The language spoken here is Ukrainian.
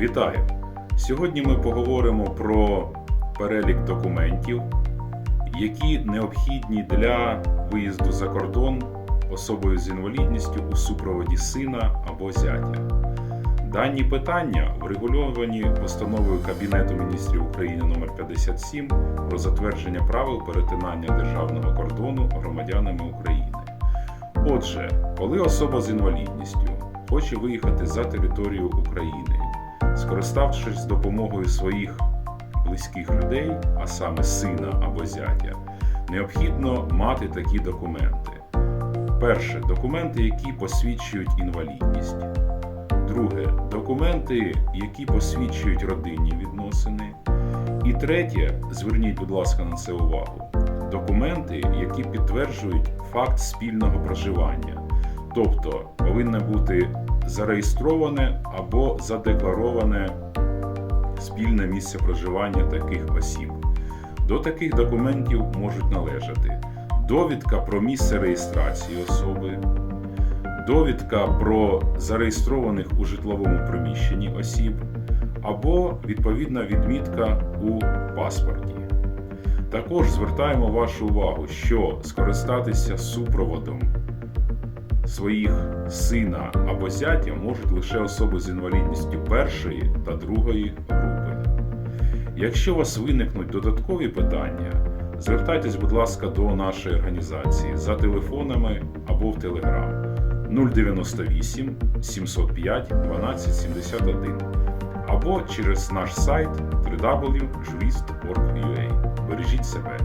Вітаю! Сьогодні ми поговоримо про перелік документів, які необхідні для виїзду за кордон особою з інвалідністю у супроводі сина або зятя. Дані питання врегульовані постановою Кабінету міністрів України номер 57 про затвердження правил перетинання державного кордону громадянами України. Отже, коли особа з інвалідністю хоче виїхати за територію України, скориставшись допомогою своїх близьких людей, а саме сина або зятя, необхідно мати такі документи. Перше документи, які посвідчують інвалідність. Друге документи, які посвідчують родинні відносини. І третє, зверніть, будь ласка, на це увагу. Документи, які підтверджують факт спільного проживання, тобто повинне бути зареєстроване або задеклароване спільне місце проживання таких осіб. До таких документів можуть належати довідка про місце реєстрації особи, довідка про зареєстрованих у житловому приміщенні осіб, або відповідна відмітка у паспорті. Також звертаємо вашу увагу, що скористатися супроводом своїх сина або зятя можуть лише особи з інвалідністю першої та другої групи. Якщо у вас виникнуть додаткові питання, звертайтесь, будь ласка, до нашої організації за телефонами або в Телеграм 098 705 1271 або через наш сайт www.jurist.org.ua. Бережіть себе.